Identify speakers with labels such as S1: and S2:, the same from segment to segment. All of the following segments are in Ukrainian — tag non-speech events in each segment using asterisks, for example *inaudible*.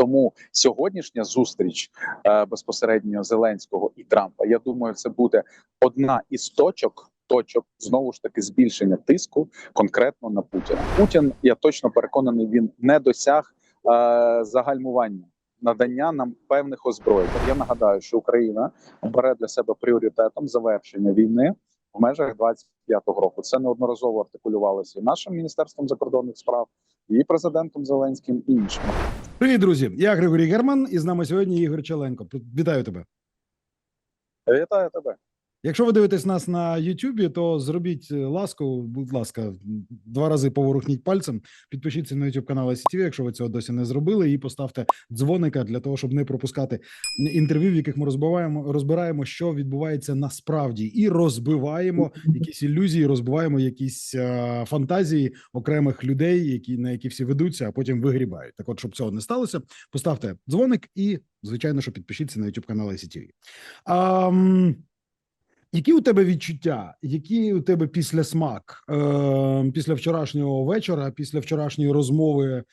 S1: Тому сьогоднішня зустріч е, безпосередньо Зеленського і Трампа, я думаю, це буде одна із точок. Точок знову ж таки збільшення тиску конкретно на Путіна. Путін, я точно переконаний, він не досяг е, загальмування надання нам певних озброєнь. Я нагадаю, що Україна бере для себе пріоритетом завершення війни в межах 25-го року. Це неодноразово артикулювалося і нашим міністерством закордонних справ, і президентом Зеленським, і іншими.
S2: Привіт, друзі! Я Григорій Герман, і з нами сьогодні Ігор Челенко. Вітаю тебе.
S1: Вітаю тебе.
S2: Якщо ви дивитесь нас на Ютубі, то зробіть е, ласку, будь ласка, два рази поворухніть пальцем. Підпишіться на YouTube канал ICTV, якщо ви цього досі не зробили, і поставте дзвоника для того, щоб не пропускати інтерв'ю, в яких ми розбиваємо, розбираємо, що відбувається насправді, і розбиваємо якісь ілюзії, розбиваємо якісь а, фантазії окремих людей, які на які всі ведуться, а потім вигрібають. Так, от, щоб цього не сталося, поставте дзвоник і, звичайно, що підпишіться на YouTube канал ICTV. А, які у тебе відчуття? Які у тебе після смак е, після вчорашнього вечора, після вчорашньої розмови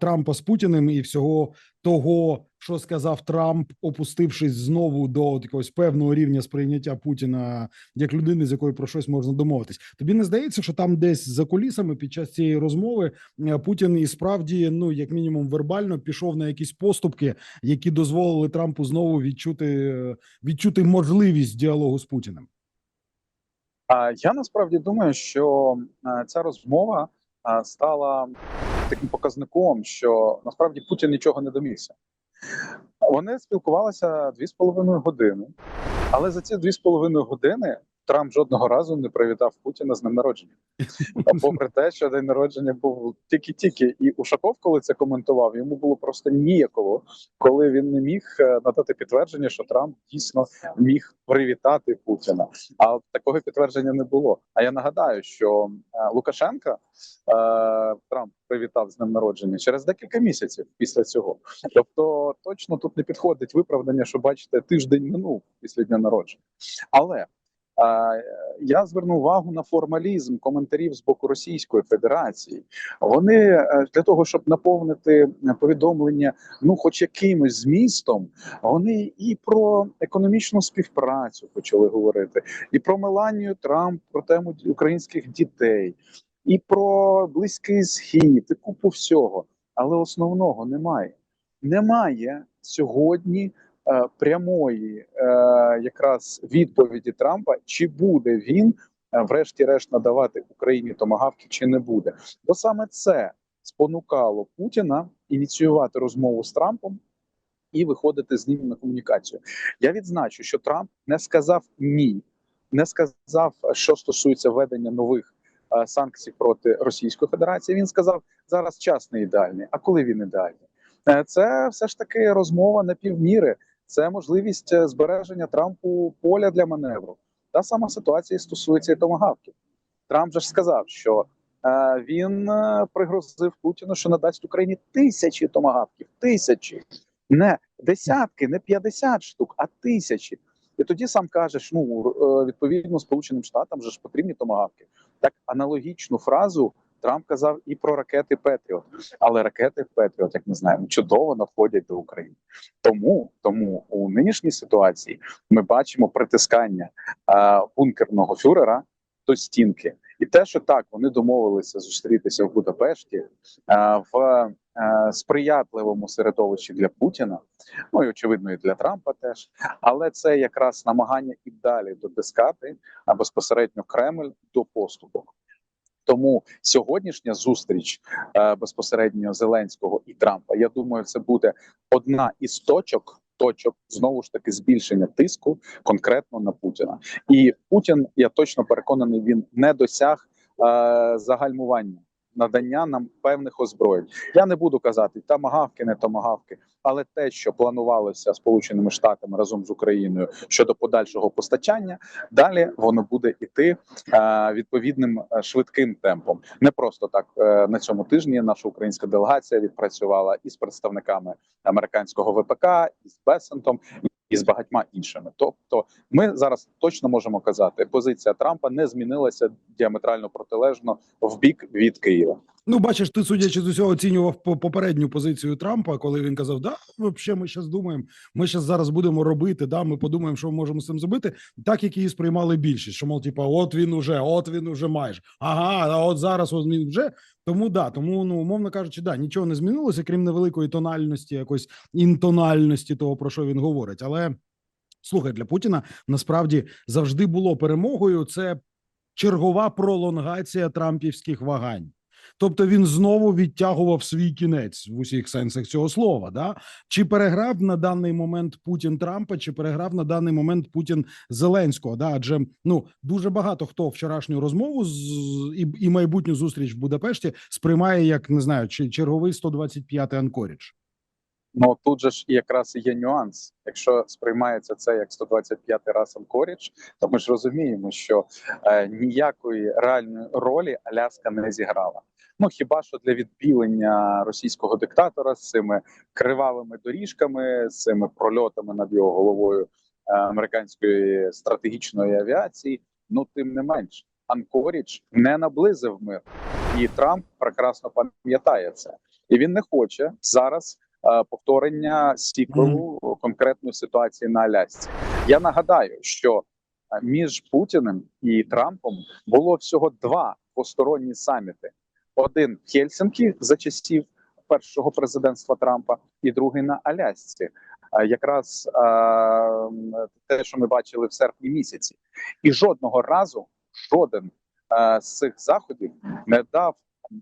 S2: Трампа з Путіним і всього того, що сказав Трамп, опустившись знову до якогось певного рівня сприйняття Путіна як людини, з якою про щось можна домовитись? Тобі не здається, що там десь за кулісами під час цієї розмови е, Путін і справді, ну як мінімум, вербально пішов на якісь поступки, які дозволили Трампу знову відчути е, відчути можливість діалогу з Путіним?
S1: Я насправді думаю, що е, ця розмова стала таким показником, що насправді Путін нічого не домігся. Вони спілкувалися дві з половиною години, але за ці дві з половиною години Трамп жодного разу не привітав Путіна з днем народження. А попри те, що день народження був тільки-тільки, і Ушаков, коли це коментував, йому було просто ніяково, коли він не міг е, надати підтвердження, що Трамп дійсно міг привітати Путіна. А такого підтвердження не було. А я нагадаю, що е, Лукашенка е, Трамп привітав з днем народження через декілька місяців після цього. Тобто, точно тут не підходить виправдання, що бачите, тиждень минув після дня народження, але. Я зверну увагу на формалізм коментарів з боку Російської Федерації. Вони е, для того, щоб наповнити повідомлення, ну хоч якимось змістом, вони і про економічну співпрацю почали говорити, і про Меланію Трамп, про тему українських дітей, і про близький схід, і купу всього. Але основного немає. Немає сьогодні прямої е, якраз відповіді Трампа, чи буде він, е, врешті-решт, надавати Україні томагавки, чи не буде. Бо саме це спонукало Путіна ініціювати розмову з Трампом і виходити з ним на комунікацію. Я відзначу, що Трамп не сказав ні, не сказав, що стосується введення нових е, санкцій проти Російської Федерації. Він сказав, зараз час не ідеальний. А коли він ідеальний? Е, Це все ж таки розмова на півміри. Це можливість е, збереження Трампу поля для маневру. Та сама ситуація стосується і томагавків. Трамп же ж сказав, що е, він е, пригрозив Путіну, що надасть Україні тисячі томагавків, тисячі, не десятки, не 50 штук, а тисячі. І тоді сам кажеш: ну е, відповідно Сполученим Штатам же ж потрібні томагавки. Так аналогічну фразу Трамп казав і про ракети Петріот, але ракети Петріот, як ми знаємо, чудово надходять до України. Тому тому у нинішній ситуації ми бачимо притискання е, бункерного фюрера до стінки, і те, що так вони домовилися зустрітися в Будапешті е, в е, сприятливому середовищі для Путіна, ну і очевидно, і для Трампа теж. Але це якраз намагання і далі дотискати а безпосередньо Кремль до поступу. Тому сьогоднішня зустріч е, безпосередньо Зеленського і Трампа, я думаю, це буде одна із точок. Точок знову ж таки збільшення тиску конкретно на Путіна, і Путін, я точно переконаний, він не досяг е, загальмування надання нам певних озброєнь. Я не буду казати тамагавки, не тамагавки, але те, що планувалося Сполученими Штатами разом з Україною щодо подальшого постачання, далі воно буде іти е, відповідним е, швидким темпом. Не просто так е, на цьому тижні наша українська делегація відпрацювала із представниками американського ВПК, із Бесентом. І з багатьма іншими. Тобто, ми зараз точно можемо казати, позиція Трампа не змінилася діаметрально протилежно в бік від Києва.
S2: Ну, бачиш, ти судячи з усього оцінював по- попередню позицію Трампа, коли він казав: Да, взагалі, ми зараз думаємо, ми зараз зараз будемо робити. Да, ми подумаємо, що ми можемо з цим зробити. Так як її сприймали більшість, що мов, типа, от він уже, от він уже майже. Ага, а от зараз він вже. Тому да, тому ну умовно кажучи, да, нічого не змінилося, крім невеликої тональності, якось інтональності того, про що він говорить. Але слухай, для Путіна насправді завжди було перемогою. Це чергова пролонгація трампівських вагань. Тобто він знову відтягував свій кінець в усіх сенсах цього слова. Да? Чи переграв на даний момент Путін Трампа, чи переграв на даний момент Путін Зеленського? Да? Адже ну дуже багато хто вчорашню розмову з і, і майбутню зустріч в Будапешті сприймає як не знаю, чи черговий 125-й Анкорідж.
S1: Ну тут же ж якраз є нюанс. Якщо сприймається це як 125-й раз Анкорідж, то ми ж розуміємо, що е, ніякої реальної ролі Аляска не зіграла. Ну хіба що для відбілення російського диктатора з цими кривавими доріжками, з цими прольотами над його головою е, американської стратегічної авіації. Ну тим не менш, Анкорідж не наблизив мир, і Трамп прекрасно пам'ятає це, і він не хоче зараз е, повторення сіквелу конкретної ситуації на Алясці. Я нагадаю, що е, між Путіним і Трампом було всього два двосторонні саміти: один в Хельсинкі за часів першого президентства Трампа, і другий на Алясці. Якраз те, що ми бачили в серпні місяці, і жодного разу жоден з цих заходів не дав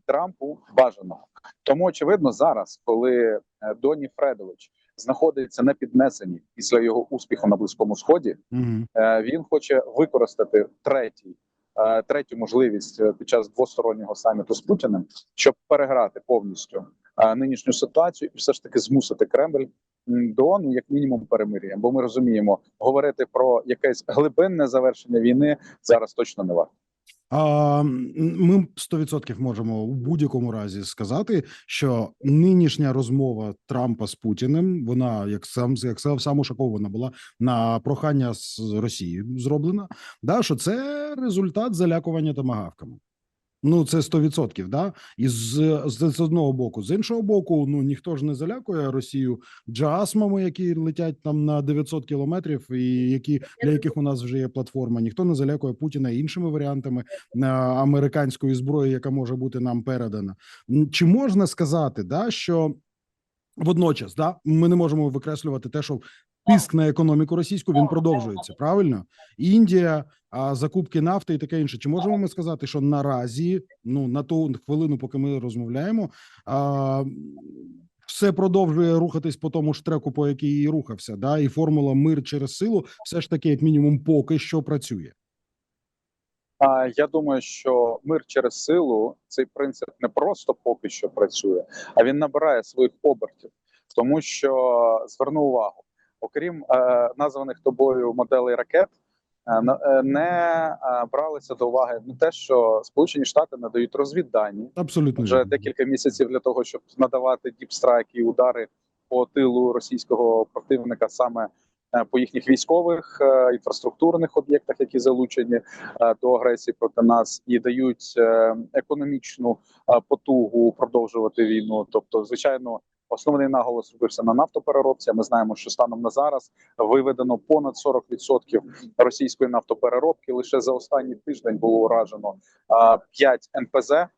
S1: Трампу бажаного. Тому очевидно, зараз, коли е, Доні Фредович знаходиться на піднесенні після його успіху на близькому сході,
S2: Угу.
S1: е, він хоче використати третій. Е, Третю можливість е, під час двостороннього саміту з Путіним, щоб переграти повністю е, нинішню ситуацію і все ж таки змусити Кремль до ну як мінімум перемир'я. Бо ми розуміємо, говорити про якесь глибинне завершення війни зараз точно не варто.
S2: А ми 100% можемо у будь-якому разі сказати, що нинішня розмова Трампа з Путіним, вона як сам як сам сам ушакована була на прохання з Росії зроблена. Да, що це результат залякування томагавками. Ну, це 100%, да? І з, з, з одного боку, з іншого боку, ну ніхто ж не залякує Росію джасмами, які летять там на 900 кілометрів, і які для яких у нас вже є платформа. Ніхто не залякує Путіна іншими варіантами е, американської зброї, яка може бути нам передана. Чи можна сказати, да, що водночас да, ми не можемо викреслювати те, що тиск на економіку російську він продовжується правильно? Індія, а закупки нафти і таке інше. Чи можемо ми сказати, що наразі, ну на ту хвилину, поки ми розмовляємо, а, все продовжує рухатись по тому ж треку, по який і рухався, да, і формула мир через силу, все ж таки, як мінімум, поки що працює.
S1: А я думаю, що мир через силу цей принцип не просто поки що працює, а він набирає своїх обертів, тому що зверну увагу, окрім е, названих тобою моделей ракет, е, е, не е, бралися до уваги не те, що Сполучені Штати надають розвіддані
S2: Абсолютно
S1: вже декілька місяців для того, щоб надавати діпстрайк і удари по тилу російського противника саме по їхніх військових інфраструктурних об'єктах, які залучені до агресії проти нас, і дають економічну потугу продовжувати війну. Тобто, звичайно. Основний наголос робився на нафтопереробці. Ми знаємо, що станом на зараз виведено понад 40% російської нафтопереробки. Лише за останній тиждень було уражено а, 5 НПЗ е,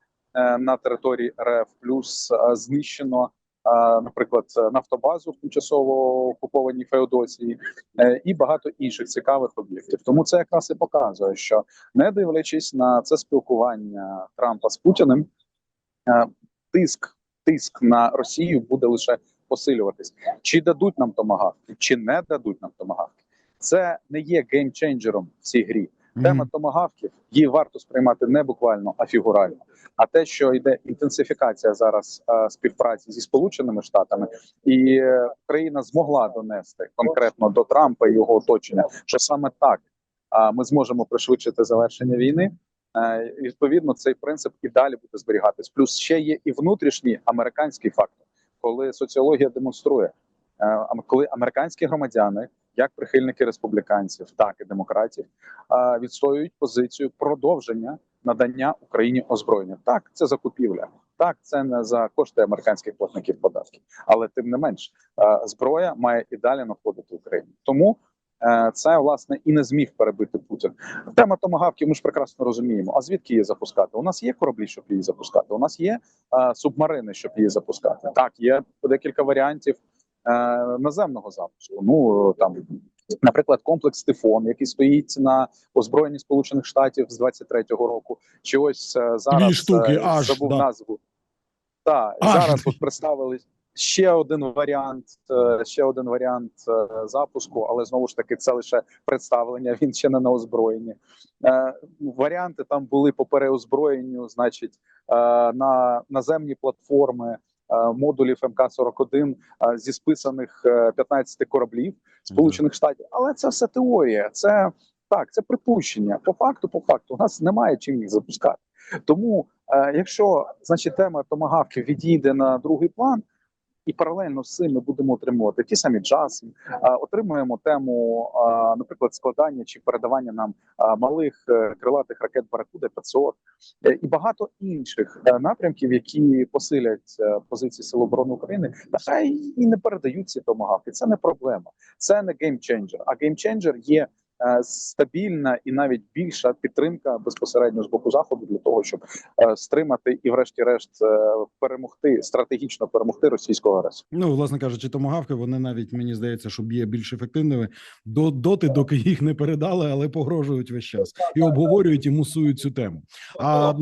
S1: на території РФ, плюс е, знищено, е, наприклад, нафтобазу в тимчасово окупованій Феодосії і багато інших цікавих об'єктів. Тому це якраз і показує, що не дивлячись на це спілкування Трампа з Путіним, тиск тиск на Росію буде лише посилюватись. Чи дадуть нам томагавки, чи не дадуть нам томагавки. Це не є геймченджером в цій грі. Тема томагавків її варто сприймати не буквально, а фігурально. А те, що йде інтенсифікація зараз е, співпраці зі сполученими штатами, і е, Україна змогла донести конкретно до Трампа і його оточення, що саме так е, ми зможемо пришвидшити завершення війни. Е, Відповідно, цей принцип і далі буде зберігатись. Плюс ще є і внутрішній американський фактор, коли соціологія демонструє, е, коли американські громадяни як прихильники республіканців, так і демократів, е, відстоюють позицію продовження надання Україні озброєння. Так, це закупівля. Так, це не за кошти американських платників податків, але тим не менш, зброя має і далі надходити Україні. Тому це власне і не зміг перебити Путін. Тема томагавків ми ж прекрасно розуміємо. А звідки її запускати? У нас є кораблі, щоб її запускати. У нас є е, субмарини, щоб її запускати. Так, є декілька варіантів е, наземного запуску. Ну там, наприклад, комплекс Тифон, який стоїть на озброєнні Сполучених Штатів з 23-го року. Чи ось е, зараз
S2: штуки,
S1: е,
S2: аж,
S1: забув
S2: да.
S1: назву. Так,
S2: Аж
S1: зараз
S2: дві.
S1: от представили ще один варіант, е, ще один варіант е, запуску, але знову ж таки це лише представлення. *laughs* Він ще не на озброєнні. Е, Варіанти там були по переозброєнню, значить, на наземні платформи. Модулів МК-41 е, зі списаних е, 15 кораблів Сполучених Штатів, але це все теорія. Це так, це припущення. По факту, по факту, у нас немає чим їх запускати. Тому, якщо значить тема томагавків відійде на другий план, і паралельно з цим ми будемо отримувати ті самі джаси, е, отримуємо тему, наприклад, складання чи передавання нам малих е, крилатих ракет Баракуда 500 е, і багато інших е, напрямків, які посилять позиції Сил оборони України, та хай і не передають ці томагавки. Це не проблема, це не геймченджер. А геймченджер є стабільна і навіть більша підтримка безпосередньо з боку заходу для того, щоб е, стримати і, врешті-решт, е, перемогти стратегічно перемогти російського агресора.
S2: Ну, власне кажучи, томагавки вони навіть мені здається, що є більш ефективними до доти, доки їх не передали, але погрожують весь час і обговорюють і мусують цю тему. А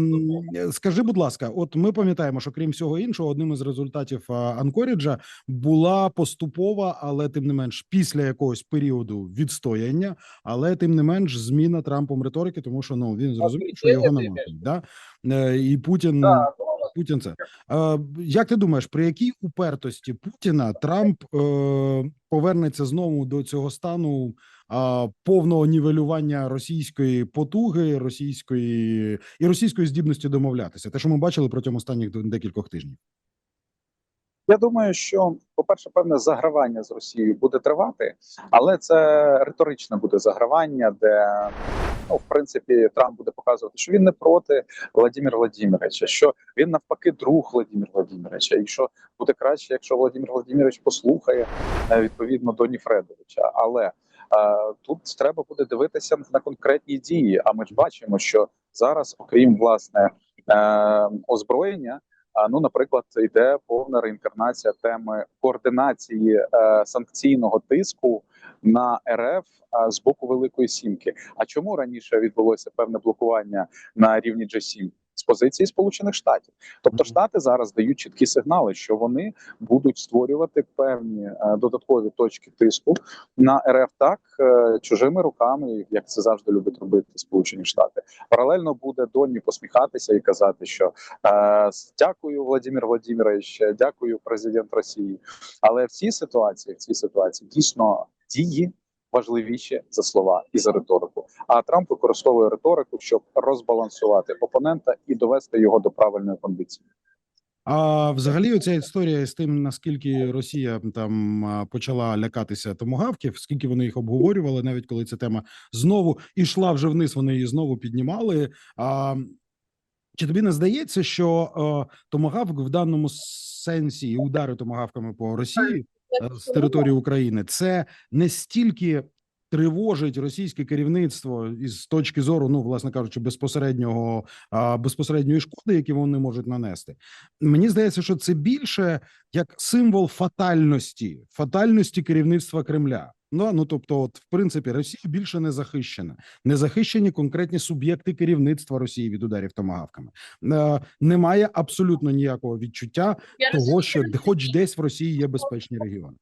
S2: скажи, будь ласка, от ми пам'ятаємо, що крім всього іншого, одним із результатів Анкоріджа була поступова, але тим не менш після якогось періоду відстояння, але тим не менш зміна Трампом риторики, тому що ну він зрозумів, що його немає. Да? Е, І Путін Путін це. Е, як ти думаєш, при якій упертості Путіна Трамп е, повернеться знову до цього стану повного нівелювання російської потуги, російської і російської здібності домовлятися? Те, що ми бачили протягом останніх декількох тижнів.
S1: Я думаю, що по-перше, певне загравання з Росією буде тривати, але це риторичне буде загравання, де ну в принципі Трамп буде показувати, що він не проти Владимира Владимировича, що він навпаки друг Владимира Владимировича, і що буде краще, якщо Владимир Владимирович послухає е, відповідно Доні Фредовича. Але е, тут треба буде дивитися на конкретні дії. А ми ж бачимо, що зараз, окрім власне е, озброєння. Ну, наприклад, йде повна реінкарнація теми координації е, санкційного тиску на РФ з боку Великої Сімки. А чому раніше відбулося певне блокування на рівні G7? З позиції Сполучених Штатів, тобто Штати зараз дають чіткі сигнали, що вони будуть створювати певні е, додаткові точки тиску на РФ так е, чужими руками, як це завжди любить робити Сполучені Штати. Паралельно буде Доні посміхатися і казати, що Е, Дякую, Владимир Владимирович, дякую, президент Росії. Але в цій ситуації, в цій ситуації дійсно дії важливіші за слова і за риторику. А Трамп використовує риторику, щоб розбалансувати опонента і довести його до правильної кондиції.
S2: А взагалі, оця історія з тим, наскільки Росія там почала лякатися томогавків, скільки вони їх обговорювали, навіть коли ця тема знову ішла вже вниз, вони її знову піднімали. А чи тобі не здається, що томагавк в даному сенсі і удари томагавками по Росії з території України це не стільки тривожить російське керівництво із точки зору, ну власне кажучи, безпосереднього безпосередньої шкоди, які вони можуть нанести. Мені здається, що це більше як символ фатальності, фатальності керівництва Кремля. Ну, ну тобто, от, в принципі, Росія більше не захищена, не захищені конкретні суб'єкти керівництва Росії від ударів томагавками. Е, немає абсолютно ніякого відчуття того, що хоч десь в Росії є безпечні регіони.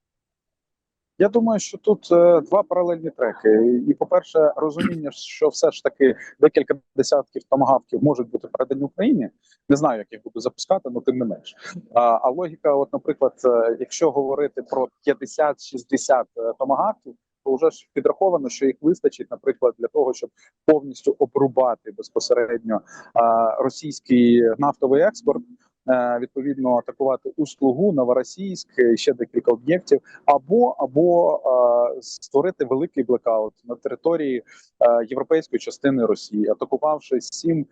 S1: Я думаю, що тут е, два паралельні треки. І, по-перше, розуміння, що все ж таки декілька десятків томагавків можуть бути передані Україні. Не знаю, як їх буду запускати, але тим не менш. А, а логіка, от, наприклад, е, якщо говорити про 50-60 е, томагавків, то вже ж підраховано, що їх вистачить, наприклад, для того, щоб повністю обрубати безпосередньо а, російський нафтовий експорт. Е, відповідно атакувати Услугу, Новоросійськ, е, ще декілька об'єктів, або або е, створити великий блекаут на території європейської частини Росії, атакувавши сім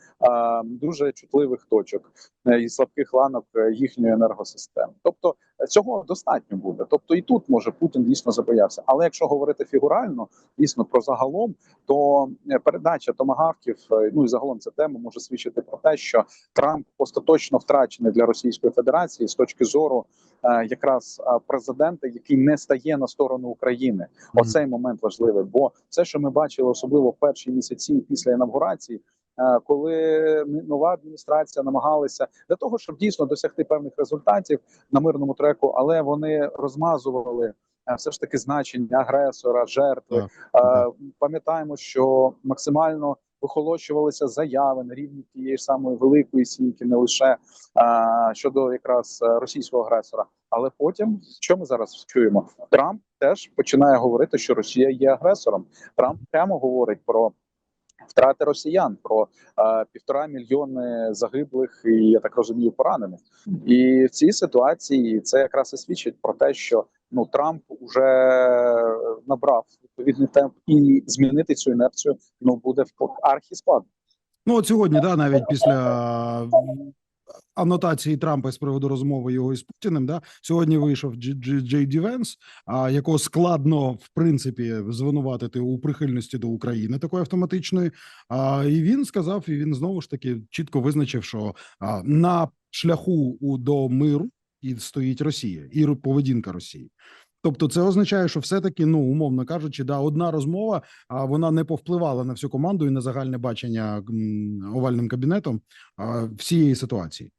S1: дуже чутливих точок і слабких ланок їхньої енергосистеми. Тобто цього достатньо буде. Тобто і тут може Путін дійсно забоявся. Але якщо говорити фігурально, дійсно про загалом, то е, передача томагавків, е, ну і загалом ця тема може свідчити про те, що Трамп остаточно втрачений для Російської Федерації з точки зору е, якраз президента, який не стає на сторону України. Оцей момент важливий, бо все, що ми бачили, особливо в перші місяці після інавгурації. Е, Коли нова адміністрація намагалася для того, щоб дійсно досягти певних результатів на мирному треку, але вони розмазували е, все ж таки значення агресора, жертви. Е, Пам'ятаємо, що максимально вихолощувалися заяви на рівні тієї ж самої великої сімки, не лише е, щодо якраз російського агресора. Але потім, що ми зараз чуємо? Трамп теж починає говорити, що Росія є агресором. Трамп прямо говорить про втрати росіян, про е, півтора мільйони загиблих і я так розумію, поранених. І в цій ситуації це якраз і свідчить про те, що ну Трамп уже набрав відповідний темп, і змінити цю інерцію ну буде в архіскладно.
S2: Ну от сьогодні, да, навіть після анотації Трампа з приводу розмови його із Путіним, да, сьогодні вийшов Дж- Дж- Джей Ді а якого складно в принципі звинуватити у прихильності до України такої автоматичної. А і він сказав, і він знову ж таки чітко визначив, що на шляху до миру і стоїть Росія і поведінка Росії. Тобто, це означає, що все-таки, ну умовно кажучи, да, одна розмова, а вона не повпливала на всю команду і на загальне бачення овальним кабінетом всієї ситуації.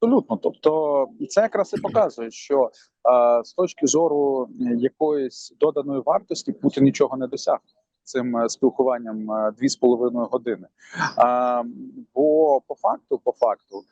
S1: Абсолютно, тобто і це якраз і показує, що е, з точки зору е, якоїсь доданої вартості Путін нічого не досяг цим е, спілкуванням е, дві з половиною години. А, бо по факту, по факту,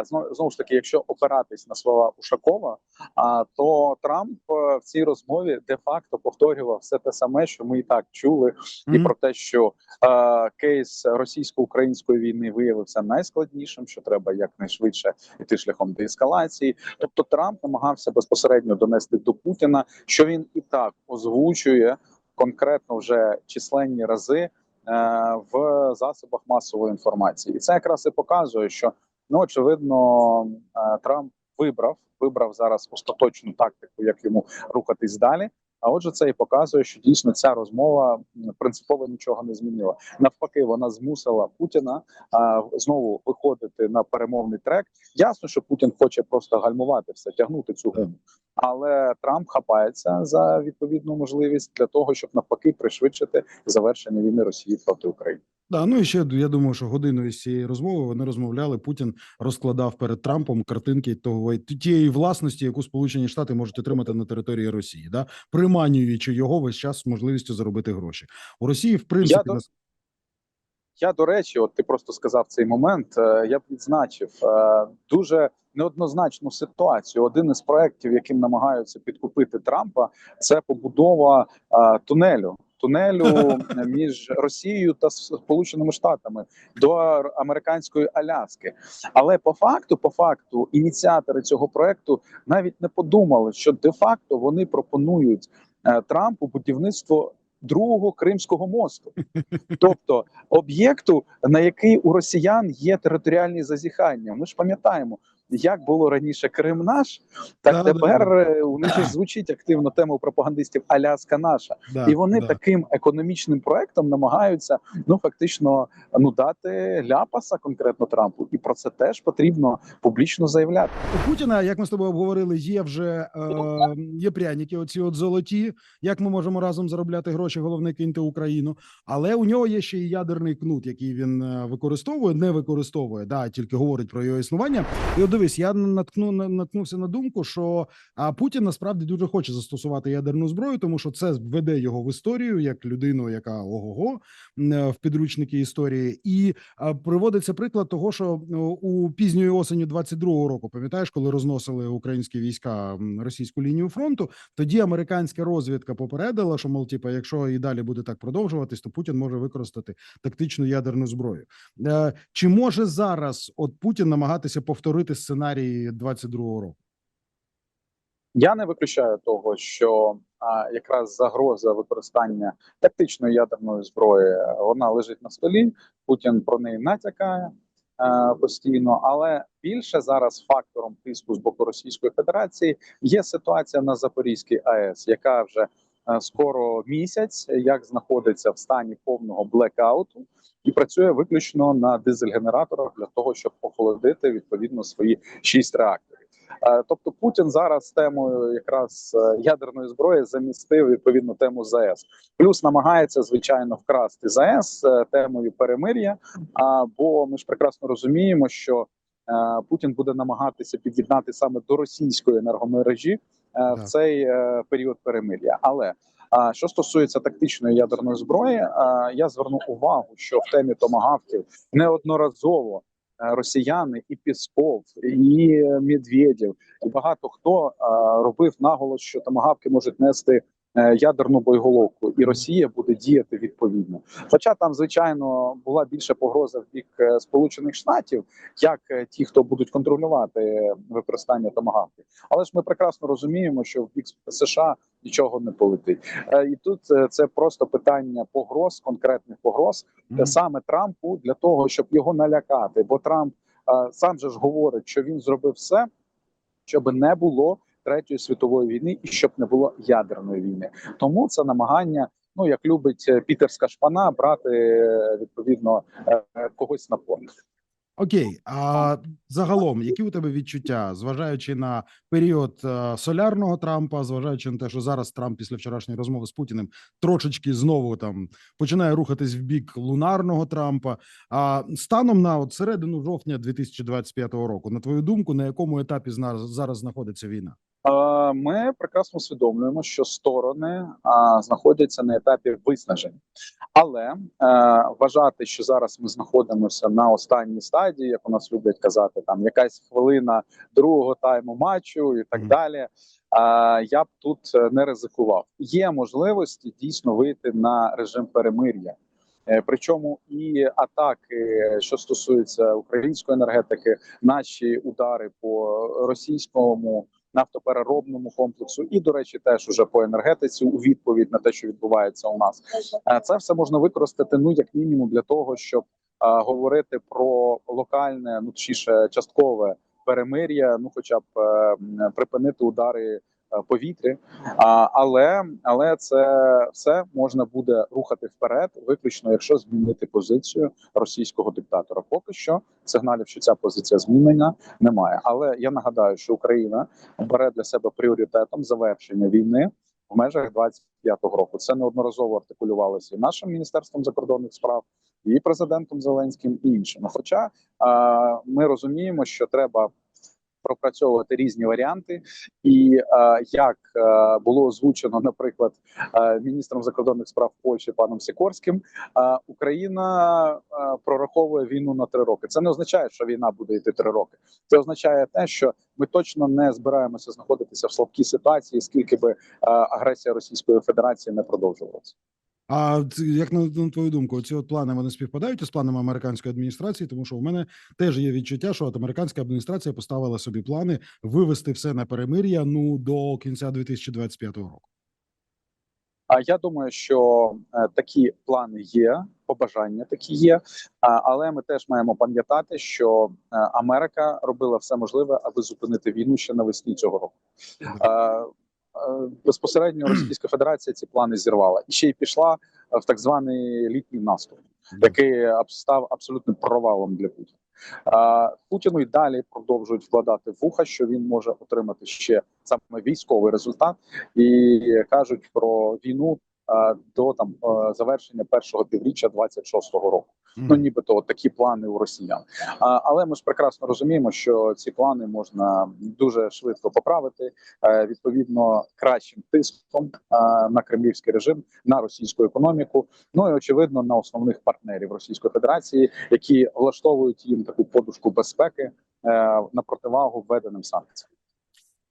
S1: е, знову, знову ж таки, якщо опиратись на слова Ушакова, а то Трамп е, в цій розмові де-факто повторював все те саме, що ми і так чули, і
S2: Мгм.
S1: про те, що е, кейс російсько-української війни виявився найскладнішим, що треба якнайшвидше йти шляхом деескалації. Тобто Трамп намагався безпосередньо донести до Путіна, що він і так озвучує конкретно вже численні рази е, в засобах масової інформації, і це якраз і показує, що ну очевидно е, Трамп вибрав вибрав зараз остаточну тактику, як йому рухатись далі. А отже, це і показує, що дійсно ця розмова принципово нічого не змінила. Навпаки, вона змусила Путіна а, знову виходити на перемовний трек. Ясно, що Путін хоче просто гальмувати все, тягнути цю гуму. Але Трамп хапається за відповідну можливість для того, щоб навпаки пришвидшити завершення війни Росії проти України.
S2: Да, ну і ще я думаю, що годину із цієї розмови вони розмовляли. Путін розкладав перед Трампом картинки того тієї власності, яку Сполучені Штати можуть отримати на території Росії, да приманюючи його весь час з можливістю заробити гроші у Росії. В принципі,
S1: до-
S2: нас-
S1: Я до речі, от ти просто сказав цей момент. е, Я б відзначив е, дуже неоднозначну ситуацію. Один із проєктів, яким намагаються підкупити Трампа, це побудова е, тунелю. Тунелю між Росією та Сполученими Штатами до американської Аляски, але по факту, по факту, ініціатори цього проекту навіть не подумали, що де-факто вони пропонують е, Трампу будівництво другого Кримського мосту, тобто об'єкту, на який у росіян є територіальні зазіхання. Ми ж пам'ятаємо, як було раніше Крим наш, так
S2: Да-да-да.
S1: тепер е, у них звучить активно тема у пропагандистів Аляска наша,
S2: да,
S1: і вони
S2: да.
S1: таким економічним проектом намагаються ну фактично ну дати ляпаса конкретно Трампу, і про це теж потрібно публічно заявляти.
S2: У Путіна, як ми з тобою обговорили, є вже е, є пряники, оці от золоті. Як ми можемо разом заробляти гроші? Головне киньте Україну. Але у нього є ще і ядерний кнут, який він е, використовує, не використовує, да, тільки говорить про його існування. І от дивись, я наткну на- наткнувся на думку, що Путін насправді дуже хоче застосувати ядерну зброю, тому що це введе його в історію як людину, яка ого-го е, в підручники історії, і приводиться приклад того, що у пізньої осені 22-го року, пам'ятаєш, коли розносили українські війська російську лінію фронту, тоді американська розвідка попередила, що мол, типа, якщо і далі буде так продовжуватись, то Путін може використати тактичну ядерну зброю. Е, Чи може зараз от Путін намагатися повторити сценарій 22-го року?
S1: Я не виключаю того, що а, якраз загроза використання тактичної ядерної зброї вона лежить на столі. Путін про неї натякає е, постійно, але більше зараз фактором тиску з боку Російської Федерації є ситуація на Запорізькій АЕС, яка вже скоро місяць як знаходиться в стані повного блекауту і працює виключно на дизель-генераторах для того, щоб охолодити відповідно свої шість реакторів. Е, Тобто Путін зараз темою якраз е, ядерної зброї замістив відповідно тему ЗАЕС. Плюс намагається звичайно вкрасти ЗАЕС е, темою перемир'я. Бо ми ж прекрасно розуміємо, що е, Путін буде намагатися під'єднати саме до російської енергомережі е, в цей е, період перемир'я. Але що стосується тактичної ядерної зброї, е, я зверну увагу, що в темі томагавків неодноразово е, росіяни і Пісков, і Медведєв, і багато хто е, робив наголос, що томагавки можуть нести е, ядерну боєголовку, і Росія буде діяти відповідно. Хоча там, звичайно, була більше погроза в бік е, Сполучених Штатів, як е, ті, хто будуть контролювати використання томагавки. Але ж ми прекрасно розуміємо, що в бік США нічого не полетить. Е, І тут е, це просто питання погроз, конкретних погроз
S2: Мгм.
S1: саме Трампу для того, щоб його налякати. Бо Трамп е, сам же ж говорить, що він зробив все, щоб не було третьої світової війни і щоб не було ядерної війни. Тому це намагання. Ну як любить е, пітерська шпана, брати е, відповідно е, когось на понт.
S2: Окей, а загалом, які у тебе відчуття, зважаючи на період солярного Трампа, зважаючи на те, що зараз Трамп після вчорашньої розмови з Путіним трошечки знову там починає рухатись в бік лунарного Трампа. А станом на от середину жовтня 2025 року, на твою думку, на якому етапі зараз знаходиться війна?
S1: Е, Ми прекрасно усвідомлюємо, що сторони а, знаходяться на етапі виснаження, але е, вважати, що зараз ми знаходимося на останній стадії, як у нас люблять казати, там якась хвилина другого тайму матчу і так далі. е, Я б тут не ризикував. Є можливості дійсно вийти на режим перемир'я. Причому і атаки, що стосуються української енергетики, наші удари по російському нафтопереробному комплексу, і до речі, теж уже по енергетиці у відповідь на те, що відбувається у нас, Е, це все можна використати ну як мінімум для того, щоб а, говорити про локальне, ну точніше, часткове перемир'я, ну хоча б е, припинити удари е, повітря. А, але але це все можна буде рухати вперед, виключно якщо змінити позицію російського диктатора. Поки що сигналів, що ця позиція змінена, немає. Але я нагадаю, що Україна бере для себе пріоритетом завершення війни в межах 25-го року. Це неодноразово артикулювалося і нашим міністерством закордонних справ, і президентом Зеленським, і іншими. Хоча а, ми розуміємо, що треба. Пропрацьовувати різні варіанти, і е, як е, було озвучено, наприклад, е, міністром закордонних справ Польщі паном Сікорським, е, Україна е, прораховує війну на три роки. Це не означає, що війна буде йти три роки. Це означає те, що ми точно не збираємося знаходитися в слабкій ситуації, скільки би е, агресія Російської Федерації не продовжувалася.
S2: А як на, на твою думку, ці от плани вони співпадають із планами американської адміністрації, тому що у мене теж є відчуття, що от американська адміністрація поставила собі плани вивести все на перемир'я ну до кінця 2025 року.
S1: А я думаю, що е, такі плани є, побажання такі є. Але ми теж маємо пам'ятати, що е, Америка робила все можливе, аби зупинити війну ще навесні цього року. Е, безпосередньо *clears throat* Російська Федерація ці плани зірвала і ще й пішла е, в так званий літній наступ, який став абсолютним провалом для Путіна. Е, Путіну й далі продовжують вкладати вуха, що він може отримати ще саме військовий результат, і кажуть про війну до там завершення першого півріччя 26-го року. Ну нібито от такі плани у росіян. А, але ми ж прекрасно розуміємо, що ці плани можна дуже швидко поправити е, відповідно кращим тиском е, на кремлівський режим, на російську економіку. Ну і очевидно на основних партнерів Російської Федерації, які влаштовують їм таку подушку безпеки е, на противагу введеним санкціям.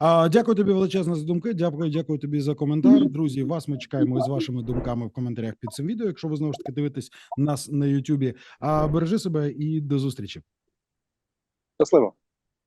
S2: Дякую тобі величезно за думки. Дякую, дякую тобі за коментар. Друзі, вас ми чекаємо із вашими думками в коментарях під цим відео. Якщо ви знову ж таки дивитесь нас на Ютубі. А бережи себе і до зустрічі.
S1: Щасливо.